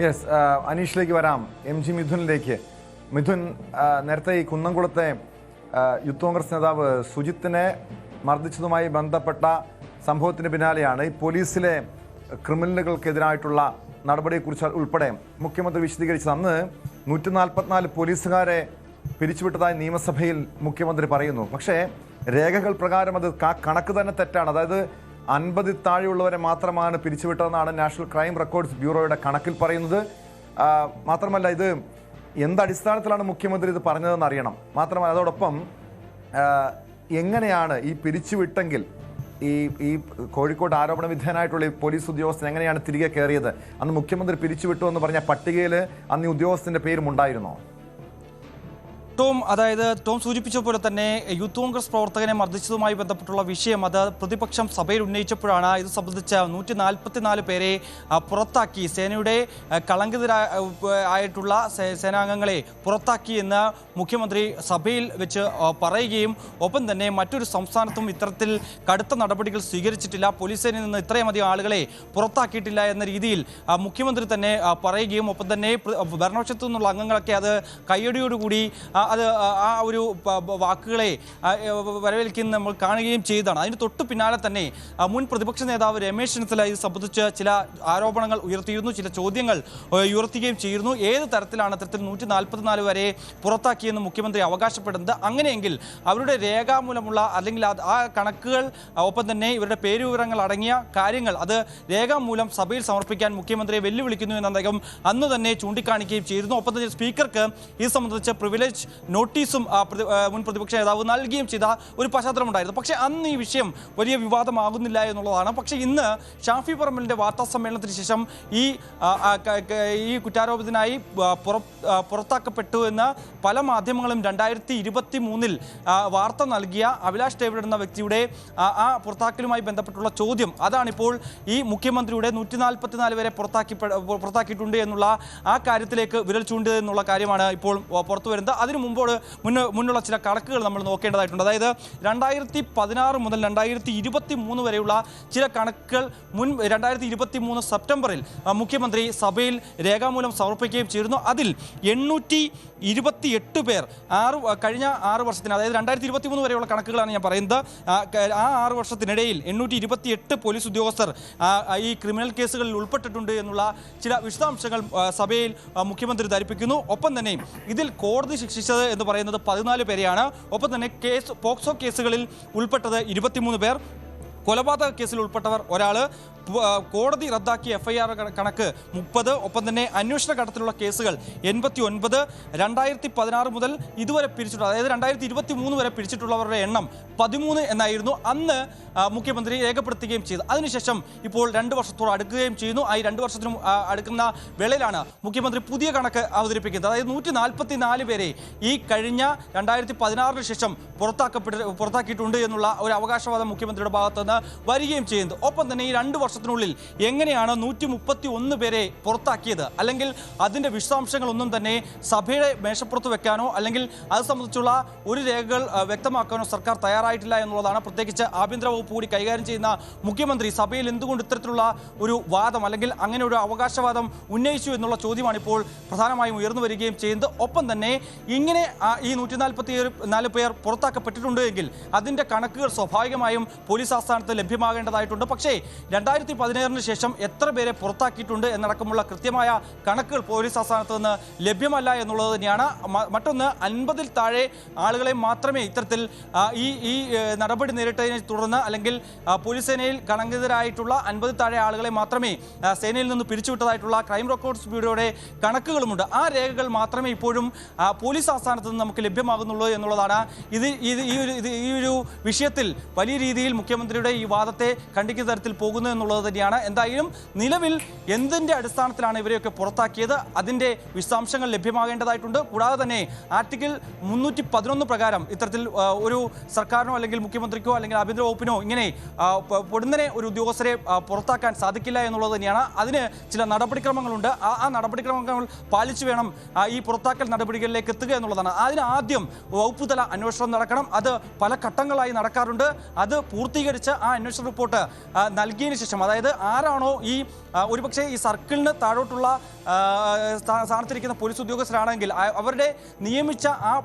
Yes അനീഷിലേക്ക് വരാം. M G മിഥുനിലേക്ക്. മിഥുൻ ആ, നേരത്തെ ഈ കുന്നംകുളത്തെ ആ, യൂത്ത് കോൺഗ്രസ് നേതാവ് സുജിത്തിനെ മർദ്ദിച്ചതുമായി ബന്ധപ്പെട്ട സംഭവത്തിന് പിന്നാലെയാണ് ഈ പോലീസിലെ ക്രിമിനലുകൾക്കെതിരായിട്ടുള്ള നടപടിയെക്കുറിച്ച് ഉൾപ്പെടെ മുഖ്യമന്ത്രി വിശദീകരിച്ചത്. അന്ന് നൂറ്റി നാൽപ്പത്തിനാല് പോലീസുകാരെ പിരിച്ചുവിട്ടതായി നിയമസഭയിൽ മുഖ്യമന്ത്രി പറയുന്നു. പക്ഷേ രേഖകൾ പ്രകാരം അത് കണക്ക് തന്നെ തെറ്റാണ്. അതായത് അൻപതിൽ താഴെയുള്ളവരെ മാത്രമാണ് പിരിച്ചുവിട്ടതെന്നാണ് നാഷണൽ ക്രൈം റെക്കോർഡ്സ് ബ്യൂറോയുടെ കണക്കിൽ പറയുന്നത്. മാത്രമല്ല ഇത് എന്തടിസ്ഥാനത്തിലാണ് മുഖ്യമന്ത്രി ഇത് പറഞ്ഞതെന്ന് അറിയണം. മാത്രമല്ല അതോടൊപ്പം എങ്ങനെയാണ് ഈ പിരിച്ചുവിട്ടെങ്കിൽ ഈ ഈ കോഴിക്കോട് ആരോപണ വിധേയനായിട്ടുള്ള ഈ പോലീസ് ഉദ്യോഗസ്ഥൻ എങ്ങനെയാണ് തിരികെ കയറിയത്? അന്ന് മുഖ്യമന്ത്രി പിരിച്ചുവിട്ടു എന്ന് പറഞ്ഞ പട്ടികയിൽ അന്ന് ഉദ്യോഗസ്ഥന്റെ പേരും ഉണ്ടായിരുന്നോ? ടോം അതായത് ടോം സൂചിപ്പിച്ച പോലെ തന്നെ യൂത്ത് കോൺഗ്രസ് പ്രവർത്തകനെ മർദ്ദിച്ചതുമായി ബന്ധപ്പെട്ടുള്ള വിഷയം അത് പ്രതിപക്ഷം സഭയിൽ ഉന്നയിച്ചപ്പോഴാണ്. ഇത് സംബന്ധിച്ച നൂറ്റി നാൽപ്പത്തിനാല് പേരെ പുറത്താക്കി. സേനയുടെ ആ, കളങ്കിതരാ ആയിട്ടുള്ള സേനാംഗങ്ങളെ പുറത്താക്കി എന്ന് മുഖ്യമന്ത്രി സഭയിൽ വെച്ച് പറയുകയും ഒപ്പം തന്നെ മറ്റൊരു സംസ്ഥാനത്തും ഇത്തരത്തിൽ കടുത്ത നടപടികൾ സ്വീകരിച്ചിട്ടില്ല. പോലീസ് സേനയിൽ നിന്ന് ഇത്രയും അധികം ആളുകളെ പുറത്താക്കിയിട്ടില്ല എന്ന രീതിയിൽ മുഖ്യമന്ത്രി തന്നെ പറയുകയും ഒപ്പം തന്നെ ഭരണപക്ഷത്തു നിന്നുള്ള അംഗങ്ങളൊക്കെ അത് കയ്യടിയോടുകൂടി അത് ആ, ഒരു വാക്കുകളെ വരവേൽക്കുന്ന നമ്മൾ കാണുകയും ചെയ്തതാണ്. അതിന് തൊട്ട് പിന്നാലെ തന്നെ മുൻ പ്രതിപക്ഷ നേതാവ് രമേശ് ചെന്നിത്തല ഇത് സംബന്ധിച്ച് ചില ആരോപണങ്ങൾ ഉയർത്തിയിരുന്നു ചില ചോദ്യങ്ങൾ ഉയർത്തുകയും ചെയ്യുന്നു ഏത് തരത്തിലാണ് അത്തരത്തിൽ നൂറ്റി നാൽപ്പത്തിനാല് വരെ പുറത്താക്കിയെന്ന് മുഖ്യമന്ത്രി അവകാശപ്പെടുന്നത്? അങ്ങനെയെങ്കിൽ അവരുടെ രേഖാമൂലമുള്ള അല്ലെങ്കിൽ ആ കണക്കുകൾ ഒപ്പം തന്നെ ഇവരുടെ പേരുവിവരങ്ങൾ അടങ്ങിയ കാര്യങ്ങൾ അത് രേഖാമൂലം സഭയിൽ സമർപ്പിക്കാൻ മുഖ്യമന്ത്രിയെ വെല്ലുവിളിക്കുന്നു എന്ന് അദ്ദേഹം അന്ന് തന്നെ ചൂണ്ടിക്കാണിക്കുകയും ചെയ്തിരുന്നു. ഒപ്പം തന്നെ സ്പീക്കർക്ക് ഇത് സംബന്ധിച്ച് പ്രിവിലേജ് നോട്ടീസും മുൻ പ്രതിപക്ഷ നേതാവ് നൽകുകയും ചെയ്ത ഒരു പശ്ചാത്തലമുണ്ടായിരുന്നു. പക്ഷേ അന്ന് ഈ വിഷയം വലിയ വിവാദമാകുന്നില്ല എന്നുള്ളതാണ്. പക്ഷേ ഇന്ന് ഷാഫി പറമ്പലിന്റെ വാർത്താ സമ്മേളനത്തിന് ശേഷം ഈ ഈ കുറ്റാരോപിതനായി പുറത്താക്കപ്പെട്ടു എന്ന് പല മാധ്യമങ്ങളും രണ്ടായിരത്തി ഇരുപത്തി മൂന്നിൽ വാർത്ത നൽകിയ അഭിലാഷ് ഡേവിഡ് എന്ന വ്യക്തിയുടെ ആ, ആ പുറത്താക്കലുമായി ബന്ധപ്പെട്ടുള്ള ചോദ്യം. അതാണിപ്പോൾ ഈ മുഖ്യമന്ത്രിയുടെ നൂറ്റി നാൽപ്പത്തിനാല് വരെ പുറത്താക്കി പുറത്താക്കിയിട്ടുണ്ട് എന്നുള്ള ആ കാര്യത്തിലേക്ക് വിരൽ ചൂണ്ടിയത് എന്നുള്ള കാര്യമാണ് ഇപ്പോൾ പുറത്തു വരുന്നത് അതിനു മുമ്പോട് മുന്നേ മുന്നുള്ള ചില കണക്കുകൾ നമ്മൾ നോക്കേണ്ടതായിട്ടുണ്ട്. അതായത് രണ്ടായിരത്തി പതിനാറ് മുതൽ രണ്ടായിരത്തി ഇരുപത്തി മൂന്ന് വരെയുള്ള ചില കണക്കുകൾ മുൻ രണ്ടായിരത്തി ഇരുപത്തി മൂന്ന് സെപ്റ്റംബറിൽ മുഖ്യമന്ത്രി സഭയിൽ രേഖാമൂലം സമർപ്പിക്കുകയും ചെയ്തിരുന്നു. അതിൽ എണ്ണൂറ്റി ഇരുപത്തി എട്ട് പേർ ആറ് കഴിഞ്ഞ ആറ് വർഷത്തിന് അതായത് രണ്ടായിരത്തി ഇരുപത്തി മൂന്ന് വരെയുള്ള കണക്കുകളാണ് ഞാൻ പറയുന്നത്. ആ, ആറ് വർഷത്തിനിടയിൽ എണ്ണൂറ്റി ഇരുപത്തി എട്ട് പോലീസ് ഉദ്യോഗസ്ഥർ ഈ ക്രിമിനൽ കേസുകളിൽ ഉൾപ്പെട്ടിട്ടുണ്ട് എന്നുള്ള ചില വിശദാംശങ്ങൾ സഭയിൽ മുഖ്യമന്ത്രി ധരിപ്പിക്കുന്നു. ഒപ്പം തന്നെ ഇതിൽ കോടതി ശിക്ഷിച്ചത് എന്ന് പറയുന്നത് പതിനാല് പേരെയാണ്. ഒപ്പം തന്നെ കേസ് പോക്സോ കേസുകളിൽ ഉൾപ്പെട്ടത് ഇരുപത്തിമൂന്ന് പേർ. കൊലപാതക കേസിൽ ഉൾപ്പെട്ടവർ ഒരാൾ കോടതി റദ്ദാക്കിയ എഫ് ഐ ആർ കണക്ക് മുപ്പത് ഒപ്പം തന്നെ അന്വേഷണ ഘട്ടത്തിലുള്ള കേസുകൾ എൺപത്തി ഒൻപത് രണ്ടായിരത്തി പതിനാറ് മുതൽ ഇതുവരെ പിരിച്ചിട്ടുള്ള അതായത് രണ്ടായിരത്തി ഇരുപത്തി മൂന്ന് വരെ പിരിച്ചിട്ടുള്ളവരുടെ എണ്ണം പതിമൂന്ന് എന്നായിരുന്നു അന്ന് മുഖ്യമന്ത്രി രേഖപ്പെടുത്തുകയും ചെയ്തു അതിനുശേഷം ഇപ്പോൾ രണ്ട് വർഷത്തോട് അടുക്കുകയും ചെയ്യുന്നു. ആ രണ്ട് വർഷത്തിനും അടുക്കുന്ന വേളയിലാണ് മുഖ്യമന്ത്രി പുതിയ കണക്ക് അവതരിപ്പിക്കുന്നത്. അതായത് നൂറ്റി നാൽപ്പത്തി നാല് പേരെ ഈ കഴിഞ്ഞ രണ്ടായിരത്തി പതിനാറിന് ശേഷം പുറത്താക്കപ്പെട്ട് പുറത്താക്കിയിട്ടുണ്ട് എന്നുള്ള ഒരു അവകാശവാദം മുഖ്യമന്ത്രിയുടെ ഭാഗത്തുനിന്ന് വരികയും ചെയ്യുന്നത് ഒപ്പം തന്നെ ഈ രണ്ട് വർഷത്തിനുള്ളിൽ എങ്ങനെയാണ് നൂറ്റി മുപ്പത്തി ഒന്ന് പേരെ പുറത്താക്കിയത്? അല്ലെങ്കിൽ അതിന്റെ വിശദാംശങ്ങളൊന്നും തന്നെ സഭയുടെ മേശപ്പുറത്ത് വെക്കാനോ അല്ലെങ്കിൽ അത് സംബന്ധിച്ചുള്ള ഒരു രേഖകൾ വ്യക്തമാക്കാനോ സർക്കാർ തയ്യാറായിട്ടില്ല എന്നുള്ളതാണ് പ്രത്യേകിച്ച് ആഭ്യന്തര വകുപ്പ് കൂടി കൈകാര്യം ചെയ്യുന്ന മുഖ്യമന്ത്രി. സഭയിൽ എന്തുകൊണ്ട് ഇത്തരത്തിലുള്ള ഒരു വാദം അല്ലെങ്കിൽ അങ്ങനെ ഒരു അവകാശവാദം ഉന്നയിച്ചു എന്നുള്ള ചോദ്യമാണ് ഇപ്പോൾ പ്രധാനമായും ഉയർന്നു വരികയും ചെയ്യുന്നത്. ഒപ്പം തന്നെ ഇങ്ങനെ ഈ നൂറ്റി നാൽപ്പത്തി നാല് പേർ പുറത്താക്കപ്പെട്ടിട്ടുണ്ട് എങ്കിൽ അതിന്റെ കണക്കുകൾ സ്വാഭാവികമായും പോലീസ് ആസ്ഥാനത്ത് ലഭ്യമാകേണ്ടതായിട്ടുണ്ട്. പക്ഷേ രണ്ടായിരത്തി പതിനേഴിന് ശേഷം എത്ര പേരെ പുറത്താക്കിയിട്ടുണ്ട് എന്നടക്കമുള്ള കൃത്യമായ കണക്കുകൾ പോലീസ് ആസ്ഥാനത്ത് നിന്ന് ലഭ്യമല്ല എന്നുള്ളത് തന്നെയാണ്. മറ്റൊന്ന് അൻപതിൽ താഴെ ആളുകളെ മാത്രമേ ഇത്തരത്തിൽ ഈ ഈ നടപടി നേരിട്ടതിനെ തുടർന്ന് അല്ലെങ്കിൽ പോലീസ് സേനയിൽ കണങ്കിതരായിട്ടുള്ള അൻപതിൽ താഴെ ആളുകളെ മാത്രമേ സേനയിൽ നിന്ന് പിരിച്ചുവിട്ടതായിട്ടുള്ള ക്രൈം റെക്കോർഡ്സ് ബ്യൂറോയുടെ കണക്കുകളുമുണ്ട്. ആ രേഖകൾ മാത്രമേ ഇപ്പോഴും പോലീസ് ആസ്ഥാനത്ത് നിന്ന് നമുക്ക് ലഭ്യമാകുന്നുള്ളൂ എന്നുള്ളതാണ്. ഇത് ഇത് ഈ ഒരു ഈ ഒരു വിഷയത്തിൽ വലിയ രീതിയിൽ മുഖ്യമന്ത്രിയുടെ ഈ വാദത്തെ ഖണ്ഡിക്കുന്ന തരത്തിൽ പോകുന്നു തന്നെയാണ്. എന്തായാലും നിലവിൽ എന്തിന്റെ അടിസ്ഥാനത്തിലാണ് ഇവരെയൊക്കെ പുറത്താക്കിയത്? അതിന്റെ വിശദാംശങ്ങൾ ലഭ്യമാകേണ്ടതായിട്ടുണ്ട്. കൂടാതെ തന്നെ ആർട്ടിക്കിൾ മുന്നൂറ്റി പതിനൊന്ന് പ്രകാരം ഇത്തരത്തിൽ ഒരു സർക്കാരിനോ അല്ലെങ്കിൽ മുഖ്യമന്ത്രിക്കോ അല്ലെങ്കിൽ ആഭ്യന്തര വകുപ്പിനോ ഇങ്ങനെ പൊടുന്നനെ ഒരു ഉദ്യോഗസ്ഥരെ പുറത്താക്കാൻ സാധിക്കില്ല എന്നുള്ളത് തന്നെയാണ്. അതിന് ചില നടപടിക്രമങ്ങളുണ്ട്. ആ നടപടിക്രമങ്ങൾ പാലിച്ചു വേണം ഈ പുറത്താക്കൽ നടപടികളിലേക്ക് എത്തുക എന്നുള്ളതാണ്. അതിന് ആദ്യം വകുപ്പ് തല അന്വേഷണം നടക്കണം. അത് പല ഘട്ടങ്ങളായി നടക്കാറുണ്ട്. അത് പൂർത്തീകരിച്ച് ആ അന്വേഷണ റിപ്പോർട്ട് നൽകിയതിന് ശേഷം അതായത് ആരാണോ ഈ ഒരുപക്ഷെ ഈ സർക്കിളിന് താഴോട്ടുള്ള സ്ഥാനത്തിരിക്കുന്ന പോലീസ് ഉദ്യോഗസ്ഥരാണെങ്കിൽ അവരുടെ നിയമിച്ച ആ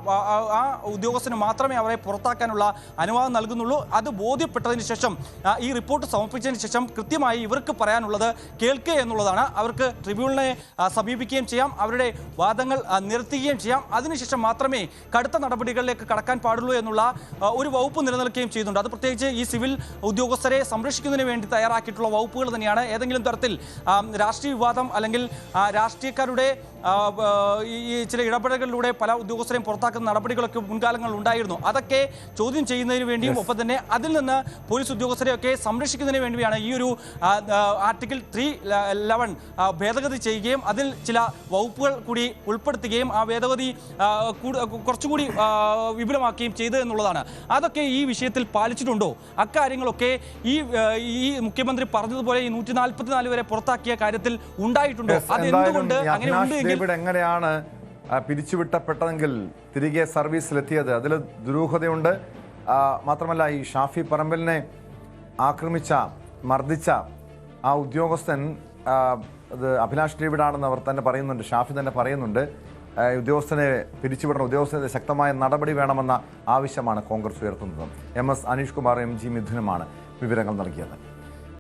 ആ- ഉദ്യോഗസ്ഥന് മാത്രമേ അവരെ പുറത്താക്കാനുള്ള അനുവാദം നൽകുന്നുള്ളൂ. അത് ബോധ്യപ്പെട്ടതിന് ശേഷം ഈ റിപ്പോർട്ട് സമർപ്പിച്ചതിന് ശേഷം കൃത്യമായി ഇവർക്ക് പറയാനുള്ളത് കേൾക്കുക എന്നുള്ളതാണ്. അവർക്ക് ട്രിബ്യൂണലിനെ സമീപിക്കുകയും ചെയ്യാം. അവരുടെ വാദങ്ങൾ നിർത്തുകയും ചെയ്യാം. അതിനുശേഷം മാത്രമേ കടുത്ത നടപടികളിലേക്ക് കടക്കാൻ പാടുള്ളൂ എന്നുള്ള ഒരു വകുപ്പ് നിലനിൽക്കുകയും ചെയ്യുന്നുണ്ട്. അത് പ്രത്യേകിച്ച് ഈ സിവിൽ ഉദ്യോഗസ്ഥരെ സംരക്ഷിക്കുന്നതിന് വേണ്ടി തയ്യാറാക്കിയിട്ടുള്ള വകുപ്പുകൾ തന്നെയാണ്. ഏതെങ്കിലും തരത്തിൽ രാഷ്ട്രീയ വിവാദം അല്ലെങ്കിൽ രാഷ്ട്രീയക്കാരുടെ ഈ ചില ഇടപെടലുകളിലൂടെ പല ഉദ്യോഗസ്ഥരെയും പുറത്താക്കുന്ന നടപടികളൊക്കെ മുൻകാലങ്ങളിൽ ഉണ്ടായിരുന്നു. അതൊക്കെ ചോദ്യം ചെയ്യുന്നതിന് വേണ്ടിയും ഒപ്പം തന്നെ അതിൽ നിന്ന് പോലീസ് ഉദ്യോഗസ്ഥരെയൊക്കെ സംരക്ഷിക്കുന്നതിന് വേണ്ടിയാണ് ഈ ഒരു ആർട്ടിക്കിൾ ത്രീ ലെവൻ ഭേദഗതി ചെയ്യുകയും അതിൽ ചില വകുപ്പുകൾ കൂടി ഉൾപ്പെടുത്തുകയും ആ ഭേദഗതി കുറച്ചുകൂടി വിപുലമാക്കുകയും ചെയ്തു എന്നുള്ളതാണ്. അതൊക്കെ ഈ വിഷയത്തിൽ പാലിച്ചിട്ടുണ്ടോ? അക്കാര്യങ്ങളൊക്കെ ഈ ഈ മുഖ്യമന്ത്രി പറഞ്ഞതുപോലെ ഈ നൂറ്റി നാൽപ്പത്തിനാല് വരെ പുറത്താക്കിയ കാര്യത്തിൽ ഉണ്ടായിട്ടുണ്ട്. Yes, അത് എന്തായാലും എന്തുകൊണ്ട് ഈ അങ്ങനെ ഉണ്ട് എങ്ങനെയാണ് പിരിച്ചുവിട്ടപ്പെട്ടതെങ്കിൽ തിരികെ സർവീസിലെത്തിയത്? അതിൽ ദുരൂഹതയുണ്ട്. മാത്രമല്ല ഈ ഷാഫി പറമ്പലിനെ ആക്രമിച്ച മർദ്ദിച്ച ആ ഉദ്യോഗസ്ഥൻ അത് അഭിലാഷ് ഡേവിഡാണെന്ന് അവർ തന്നെ പറയുന്നുണ്ട്. ഷാഫി തന്നെ പറയുന്നുണ്ട്. ഉദ്യോഗസ്ഥനെ പിരിച്ചുവിടണം. ഉദ്യോഗസ്ഥന് ശക്തമായ നടപടി വേണമെന്ന ആവശ്യമാണ് കോൺഗ്രസ് ഉയർത്തുന്നത്. M S Aneesh Kumar M G മിഥുനുമാണ് വിവരങ്ങൾ നൽകിയത്.